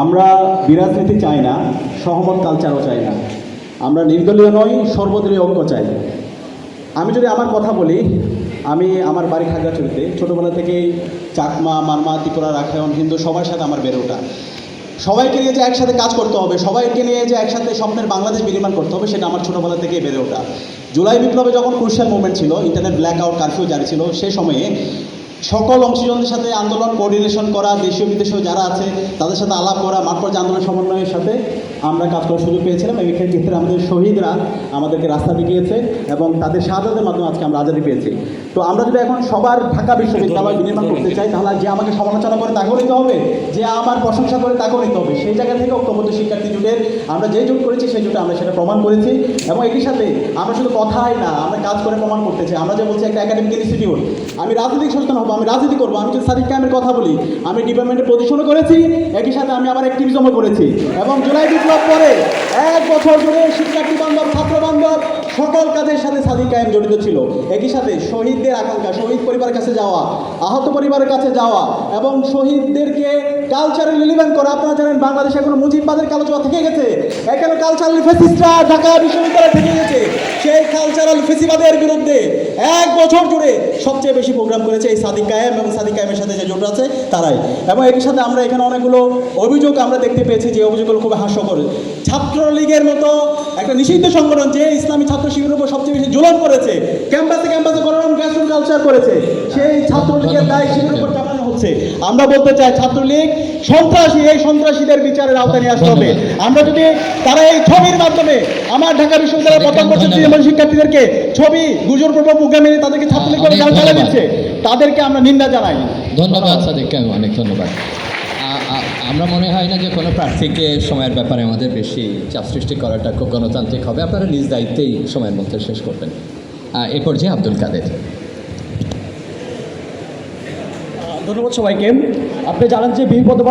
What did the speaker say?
আমরা বিরাজনীতি চাই না, সহমত কালচারও চাই না। আমরা নির্দলীয় নই, সর্বদলীয় ঐক্য চাই। আমি যদি আমার কথা বলি, আমি আমার বাড়ি খাগড়াছড়িতে, ছোটোবেলা থেকেই চাকমা, মারমা, ত্রিপুরা রাখায়ন হিন্দু সবার সাথে আমার বেড়ে ওঠা। সবাইকে নিয়ে যে একসাথে কাজ করতে হবে, সবাইকে নিয়ে যে একসাথে স্বপ্নের বাংলাদেশ বিনির্মাণ করতে হবে, সেটা আমার ছোটোবেলা থেকেই বেড়ে ওঠা। জুলাই বিপ্লবে যখন ক্রুশিয়াল মুভমেন্ট ছিল ইন্টারনেট ব্ল্যাক আউট কারফিউ জারি ছিল, সে সময়ে সকল অংশীজনদের সাথে আন্দোলন কোঅর্ডিনেশন করা দেশীয় বিদেশীয় যারা আছে, তাদের সাথে আলাপ করা, মাঠ পর্যায়ে আন্দোলন, সমন্বয়ের সাথে আমরা কাজ করার সুযোগ পেয়েছিলাম এবং এখানে ক্ষেত্রে আমাদের শহীদরা আমাদেরকে রাস্তা দেখিয়েছে এবং তাদের শাহাদাতের মাধ্যমে আজকে আমরা আজাদি পেয়েছি। তো আমরা যদি এখন সবার ঢাকা বিশ্ববিদ্যালয় বিনির্মাণ করতে চাই তাহলে যে আমাকে সমালোচনা করে তাকেও নিতে হবে যে আমার প্রশংসা করে তাকেও নিতে হবে। সেই জায়গা থেকে ঐক্যবদ্ধ শিক্ষার্থী জোটের আমরা যে জোট করেছি সেই জোটে আমরা সেটা প্রমাণ করেছি এবং একই সাথে আমরা শুধু কথা কথাই না আমরা কাজ করে প্রমাণ করতে চাই। আমরা যে বলছি একটা একাডেমিক ইনস্টিটিউট আমি রাজনৈতিক সচেতন হব আমি রাজনীতি করব আমি যদি সাদিক কায়েমের কথা বলি আমি ডিপার্টমেন্টে পজিশনও করেছি একই সাথে আমি আবার অ্যাক্টিভিজমও করেছি। এবং জুলাই বিপ্লব পরে, এক বছর ধরে শিক্ষার্থী বান্ধব, ছাত্র বান্ধব সকল কাজের সাথে সাদিক কায়েম জড়িত ছিল। একই সাথে শহীদদের আকাঙ্ক্ষা, শহীদ পরিবারের কাছে যাওয়া, আহত পরিবারের কাছে যাওয়া এবং শহীদদেরকে কালচারে রিলিভেন্ট করা। আপনারা জানেন বাংলাদেশে এখনও মুজিববাদের কালোচনা থেকে গেছে। এখানে কালচারাল ঢাকা বিশ্ববিদ্যালয় থেকে গেছে। সেই কালচারাল ফেসিবাদের বিরুদ্ধে এক বছর জুড়ে সবচেয়ে বেশি প্রোগ্রাম করেছে এই সাদিক কায়েম এবং সাদিক কায়েমের সাথে যে জোট আছে, তারাই। এবং একই সাথে আমরা এখানে অনেকগুলো অভিযোগ আমরা দেখতে পেয়েছি যে অভিযোগগুলো খুব হাস্যকর। ছাত্রলীগের মতো একটা নিষিদ্ধ সংগঠন যে ইসলামী ছাত্র শিবিরের উপর সবচেয়ে বেশি জুলন করেছে, ক্যাম্পাসে ক্যাম্পাসে গ্যাস কালচার করেছে সেই ছাত্রলীগের দায় শিবিরের উপর চাপানো হচ্ছে। আমরা বলতে চাই ছাত্রলীগ সন্ত্রাসী এই সন্ত্রাসীদের বিচারের আওতায় নিয়ে আসতে হবে। আমরা যদি তারা এই ছবির মাধ্যমে আমার ঢাকা বিশ্ববিদ্যালয়ের প্রথম বছর তৃণমূল শিক্ষার্থীদেরকে ছবি গুজরপূর্ব প্রোগ্রামে তাদেরকে ছাত্রলীগ করে গাল চালা দিচ্ছে। তাদেরকে আমরা নিন্দা জানাই। ধন্যবাদ সাদিককে অনেক ধন্যবাদ। আমরা মনে হয় না যে কোনো প্রার্থীকে সময়ের ব্যাপারে আমাদের বেশি চাপ সৃষ্টি করাটা খুব গণতান্ত্রিক হবে। আপনারা নিজ দায়িত্বেই সময়ের মধ্যে শেষ করবেন। এ পর্যায়ে আব্দুল কাদের। ধন্যবাদ সবাইকে। আপনি জানেন যে বিপদবার